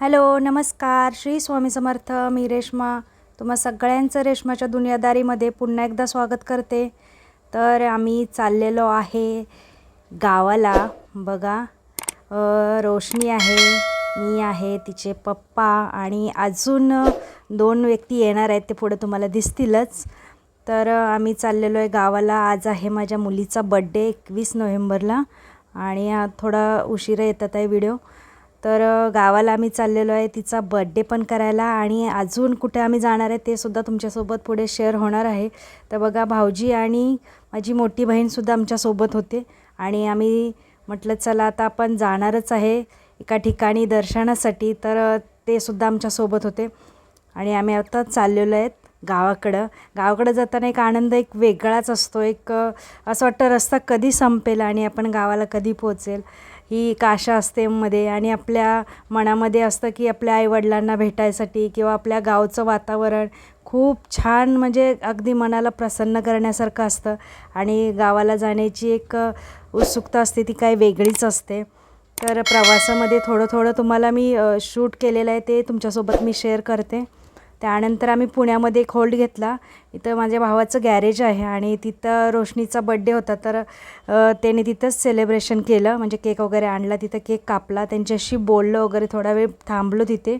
Hello नमस्कार. श्री स्वामी समर्थ मी रेश्मा. तुम्हा सगळ्यांचं रेश्माच्या दुनियादारीमध्ये पुन्हा एकदा स्वागत करते. तर आम्ही चाललेलो आहे गावाला. बघा रोशनी आहे मी आहे तिचे पप्पा आणि अजून दोन व्यक्ती येणार आहेत ते पुढे तुम्हाला दिसतीलच. तर आम्ही चाललेलो आहे गावाला. आज आहे माझ्या मुलीचा बड्डे एकवीस नोव्हेंबरला. आणि थोडा उशिरा येतात आहे व्हिडिओ तर गावाला आम्ही चाललेलो आहे. तिचा बड्डे पण करायला आणि अजून कुठे आम्ही जाणार आहे ते सुद्धा तुमच्यासोबत पुढे शेअर होणार आहे. तर बघा भाऊजी आणि माझी मोठी बहीणसुद्धा आमच्यासोबत होते आणि आम्ही म्हटलं चला आता आपण जाणारच आहे एका ठिकाणी दर्शनासाठी. तर ते सुद्धा आमच्यासोबत होते आणि आम्ही आता चाललेलो आहेत गावाकडं. गावाकडं जाताना एक आनंद एक वेगळाच असतो. एक असं वाटतं रस्ता कधी संपेल आणि आपण गावाला कधी पोहोचेल. ही एक आशा असते मध्ये आणि आपल्या मनामध्ये असतं की आपल्या आईवडिलांना भेटायसाठी किंवा आपल्या गावचं वातावरण खूप छान म्हणजे अगदी मनाला प्रसन्न करण्यासारखं असतं. आणि गावाला जाण्याची एक उत्सुकता असते ती काही वेगळीच असते. तर प्रवासामध्ये थोडं थोडं तुम्हाला मी शूट केलेलं आहे ते तुमच्यासोबत मी शेअर करते. त्यानंतर आम्ही पुण्यामध्ये एक होल्ड घेतला. इथं माझ्या भावाचं गॅरेज आहे आणि तिथं रोशनीचा बड्डे होता. तर त्याने तिथंच सेलिब्रेशन केलं. म्हणजे केक वगैरे आणला तिथं केक कापला. त्यांच्याशी बोललं वगैरे थोडा वेळ थांबलो तिथे.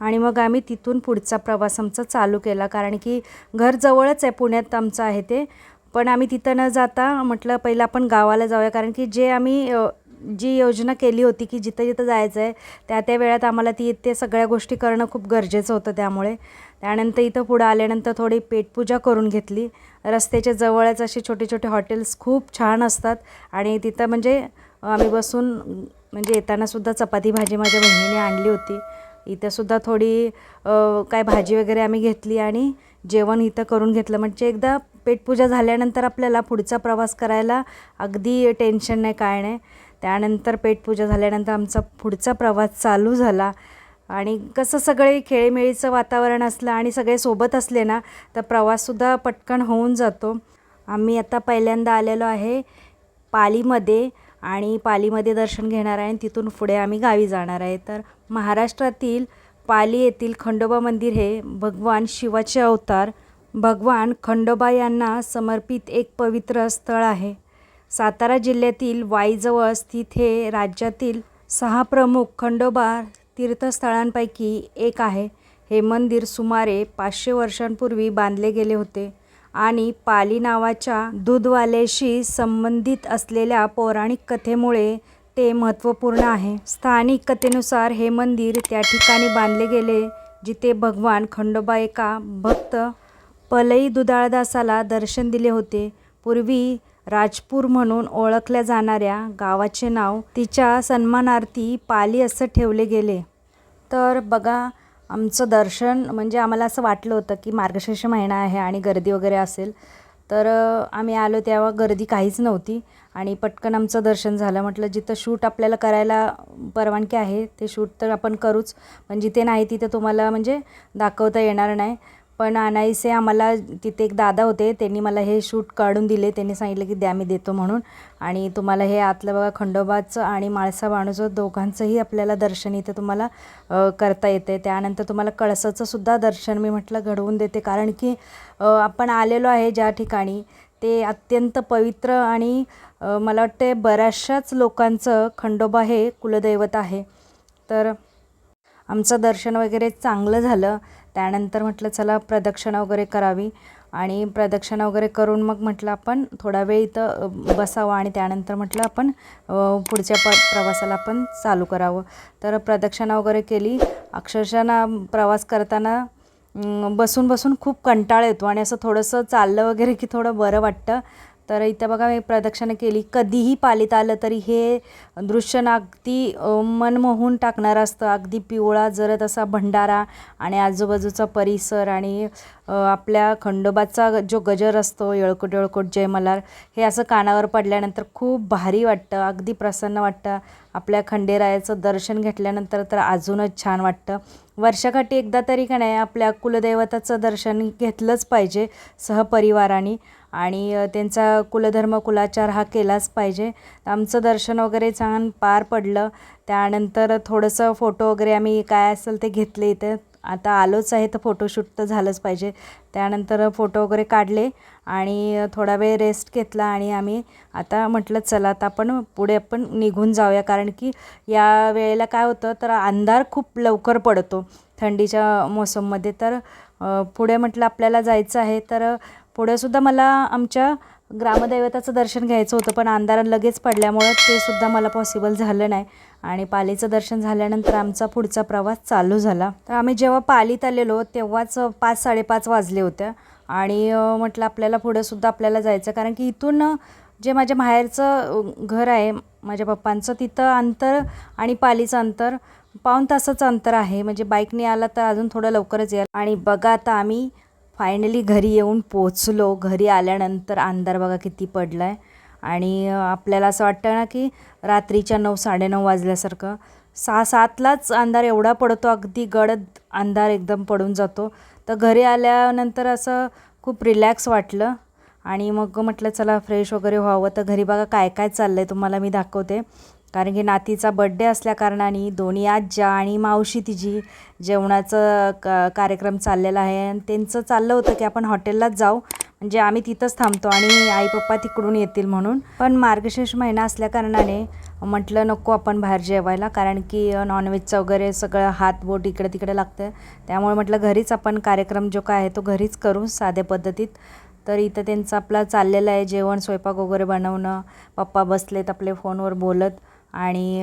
आणि मग आम्ही तिथून पुढचा प्रवास आमचा चालू केला. कारण की घर जवळच आहे पुण्यात आमचं आहे ते. पण आम्ही तिथं न जाता म्हटलं पहिलं आपण गावाला जाऊया. कारण की जे आम्ही जी योजना केली होती की जिथं जिथं जायचं आहे त्या त्या वेळात आम्हाला ती ते सगळ्या गोष्टी करणं खूप गरजेचं होतं त्यामुळे. त्यानंतर इथं पुढं आल्यानंतर थोडी पेटपूजा करून घेतली. रस्त्याच्या जवळच असे छोटे छोटे हॉटेल्स खूप छान असतात आणि तिथं म्हणजे आम्ही बसून म्हणजे येतानासुद्धा चपाती भाजी माझ्या बहिणीने आणली होती. इथंसुद्धा थोडी काय भाजी वगैरे आम्ही घेतली आणि जेवण इथं करून घेतलं. म्हणजे एकदा पेटपूजा झाल्यानंतर आपल्याला पुढचा प्रवास करायला अगदी टेन्शन नाही काय नाही. त्यानंतर पेटपूजा झाल्यानंतर आमचा पुढचा प्रवास चालू झाला. आणि कसं सगळे खेळीमेळीचं वातावरण असलं आणि सगळे सोबत असले ना तर प्रवाससुद्धा पटकन होऊन जातो. आम्ही आता पहिल्यांदा आलेलो आहे पालीमध्ये आणि पालीमध्ये दर्शन घेणार आहे आणि तिथून पुढे आम्ही गावी जाणार आहे. तर महाराष्ट्रातील पाली येथील खंडोबा मंदिर हे भगवान शिवाचे अवतार. भगवान खंडोबा यांना समर्पित एक पवित्र स्थळ आहे. सातारा जिल्ह्यातील वाईजवळ स्थित हे राज्यातील सहा प्रमुख खंडोबा तीर्थस्थळांपैकी एक आहे. हे मंदिर सुमारे पाचशे वर्षांपूर्वी बांधले गेले होते आणि पाली नावाच्या दूधवाल्याशी संबंधित असलेल्या पौराणिक कथेमुळे ते महत्त्वपूर्ण आहे. स्थानिक कथेनुसार हे मंदिर त्या ठिकाणी बांधले गेले जिथे भगवान खंडोबा एका भक्त पलई दुधाळदासाला दर्शन दिले होते. पूर्वी राजपूर म्हणून ओळखल्या जाणाऱ्या गावाचे नाव तिच्या सन्मानार्थी पाली असं ठेवले गेले. तर बघा आमचं दर्शन म्हणजे आम्हाला असं वाटलं होतं की मार्गशीर्ष महिना आहे आणि गर्दी वगैरे असेल तर आम्ही आलो तेव्हा गर्दी काहीच नव्हती आणि पटकन आमचं दर्शन झालं. म्हटलं जिथं शूट आपल्याला करायला परवानगी आहे ते शूट तर आपण करूच पण जिथे नाही तिथे तुम्हाला म्हणजे दाखवता येणार नाही. पण आणायचे आम्हाला तिथे एक दादा होते त्यांनी मला हे शूट काढून दिले त्यांनी सांगितलं की द्या मी देतो म्हणून. आणि तुम्हाला हे आतलं बघा खंडोबाचं आणि माळसा बाणूचं दोघांचंही आपल्याला दर्शन इथे तुम्हाला करता येते. त्यानंतर तुम्हाला कळसाचं सुद्धा दर्शन मी म्हटलं घडवून देते. कारण की आपण आलेलो आहे ज्या ठिकाणी ते अत्यंत पवित्र आणि मला वाटते बऱ्याचशाच लोकांचं खंडोबा हे कुलदैवत आहे. तर आमचं दर्शन वगैरे चांगलं झालं. त्यानंतर म्हटलं चला प्रदक्षिणा वगैरे करावी. आणि प्रदक्षिणा वगैरे करून मग म्हटलं आपण थोडा वेळ इथं बसावं. आणि त्यानंतर म्हटलं आपण पुढच्या प प्रवासाला आपण चालू करावं. तर प्रदक्षिणा वगैरे केली. अक्षरशः ना प्रवास करताना बसून बसून खूप कंटाळा येतो. आणि असं थोडंसं चाललं वगैरे की थोडं बरं वाटतं. तर इथं बघा मी प्रदक्षिणा केली. कधीही पालीत आलं तरी हे दृश्य ना अगदी मनमोहून टाकणारं असतं. अगदी पिवळा जरत असा भंडारा आणि आजूबाजूचा परिसर आणि आपल्या खंडोबाचा जो गजर असतो येळकोट येळकोट जय मल्हार हे असं कानावर पडल्यानंतर खूप भारी वाटतं. अगदी प्रसन्न वाटतं. आपल्या खंडेरायाचं दर्शन घेतल्यानंतर तर अजूनच छान वाटतं. वर्षाकाठी एकदा तरी का नाही आपल्या कुलदैवताचं दर्शन घेतलंच पाहिजे सहपरिवाराने. आणि त्यांचा कुलधर्म कुलाचार हा केलाच पाहिजे. आमचं दर्शन वगैरे छान पार पडलं. त्यानंतर थोडंसं फोटो वगैरे आम्ही काय असेल ते घेतले इथे. आता आलोच आहे तर फोटोशूट तर झालंच पाहिजे. त्यानंतर फोटो वगैरे काढले आणि थोडा वेळ रेस्ट घेतला आणि आम्ही आता म्हटलं चला आता आपण पुढे आपण निघून जाऊया. कारण की या वेळेला काय होतं तर अंधार खूप लवकर पडतो थंडीच्या मोसममध्ये. तर पुढे म्हटलं आपल्याला जायचं आहे तर पुढेसुद्धा मला आमच्या ग्रामदैवताचं दर्शन घ्यायचं होतं पण अंधार लगेच पडल्यामुळं ते सुद्धा मला पॉसिबल झालं नाही. आणि पालीचं दर्शन झाल्यानंतर आमचा पुढचा प्रवास चालू झाला. तर आम्ही जेव्हा पालीत आलेलो तेव्हाच पाच साडेपाच वाजले होते. आणि म्हटलं आपल्याला पुढंसुद्धा आपल्याला जायचं कारण की इथून जे माझ्या माहेरचं घर आहे माझ्या पप्पांचं तिथं अंतर आणि पालीचं अंतर पाऊण तासाचं अंतर आहे. म्हणजे बाईकने आला तर अजून थोडं लवकरच येईल आणि बघा आता आम्ही फायनली घरी येऊन पोचलो. घरी आल्यानंतर अंधार बघा किती पडला आहे आणि आपल्याला असं वाटतं ना की रात्रीच्या नऊ साडेनऊ वाजल्यासारखं. सहा सातलाच अंधार एवढा पडतो अगदी गडद अंधार एकदम पडून जातो. तर घरी आल्यानंतर असं खूप रिलॅक्स वाटलं. आणि मग म्हटलं चला फ्रेश वगैरे व्हावं. तर घरी बघा काय काय चाललं आहे तुम्हाला मी दाखवते. कारण की नातीचा बड्डे असल्याकारणाने दोन्ही आज्या आणि मावशी तिची जेवणाचं क कार्यक्रम चाललेला आहे. आणि त्यांचं चाललं होतं की आपण हॉटेललाच जाऊ. म्हणजे आम्ही तिथंच थांबतो आणि आई पप्पा तिकडून येतील म्हणून. पण मार्गशीर्ष महिना असल्याकारणाने म्हटलं नको आपण बाहेर जेवायला. कारण की नॉनव्हेजचं वगैरे सगळं हात बोट इकडे तिकडे लागतं त्यामुळे म्हटलं घरीच आपण कार्यक्रम जो काय आहे तो घरीच करू साध्या पद्धतीत. तर इथं त्यांचं आपला चाललेलं आहे. जेवण स्वयंपाक वगैरे बनवणं. पप्पा बसलेत आपले फोनवर बोलत. आणि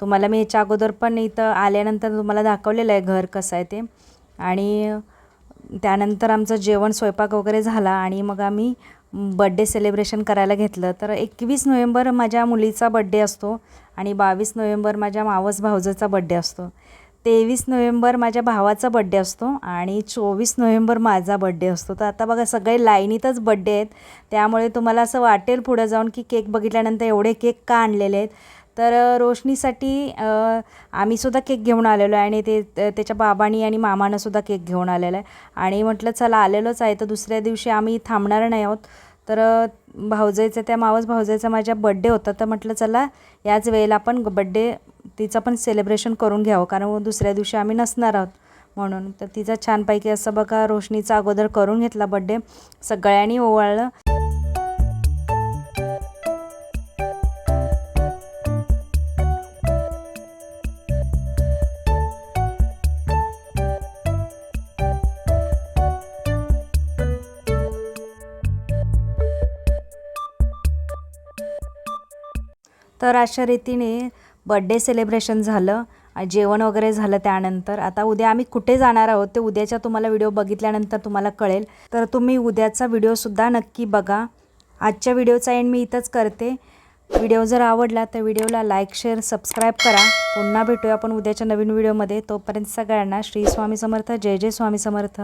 तुम्हाला मी याच्या अगोदर पण इथं आल्यानंतर तुम्हाला दाखवलेलं आहे घर कसं आहे ते. आणि त्यानंतर आमचं जेवण स्वयंपाक वगैरे झाला आणि मग आम्ही बड्डे सेलिब्रेशन करायला घेतलं. तर एकवीस नोव्हेंबर माझ्या मुलीचा बड्डे असतो आणि बावीस नोव्हेंबर माझ्या मावस भावजाचा बड्डे असतो. तेवीस नोव्हेंबर माझ्या भावाचा बड्डे असतो आणि चोवीस नोव्हेंबर माझा बड्डे असतो. तर आता बघा सगळे लाईनीतच बड्डे आहेत. त्यामुळे तुम्हाला असं वाटेल पुढं जाऊन की केक बघितल्यानंतर एवढे केक का आणलेले आहेत? तर रोशनीसाठी आम्हीसुद्धा केक घेऊन आलेलो आहे आणि ते त्याच्या बाबांनी आणि मामानंसुद्धा केक घेऊन आलेला आहे. आणि म्हटलं चला आलेलोच आहे. तर दुसऱ्या दिवशी आम्ही थांबणार नाही आहोत. तर अ, भाऊजाईचा त्या मावस भाऊजाईचा माझ्या बड्डे होता. तर म्हटलं चला याच वेळेला आपण बड्डे तिचं पण सेलिब्रेशन करून घ्यावं. कारण दुसऱ्या दिवशी आम्ही नसणार आहोत म्हणून. तर तिचा छानपैकी असं बघा रोशनीचा अगोदर करून घेतला बड्डे सगळ्यांनी ओवाळलं. तर अशा रीतीने बड्डे सेलिब्रेशन झालं. जेवण वगैरे झालं त्यानंतर. आता उद्या आम्ही कुठे जाणार आहोत ते उद्याच्या तुम्हाला व्हिडिओ बघितल्यानंतर तुम्हाला कळेल. तर तुम्ही उद्याचा व्हिडिओसुद्धा नक्की बघा. आजच्या व्हिडिओचा एंड मी इथंच करते. व्हिडिओ जर आवडला तर व्हिडिओला लाईक शेअर सबस्क्राईब करा. पुन्हा भेटूया आपण उद्याच्या नवीन व्हिडिओमध्ये तोपर्यंत सगळ्यांना श्री स्वामी समर्थ. जय जय स्वामी समर्थ.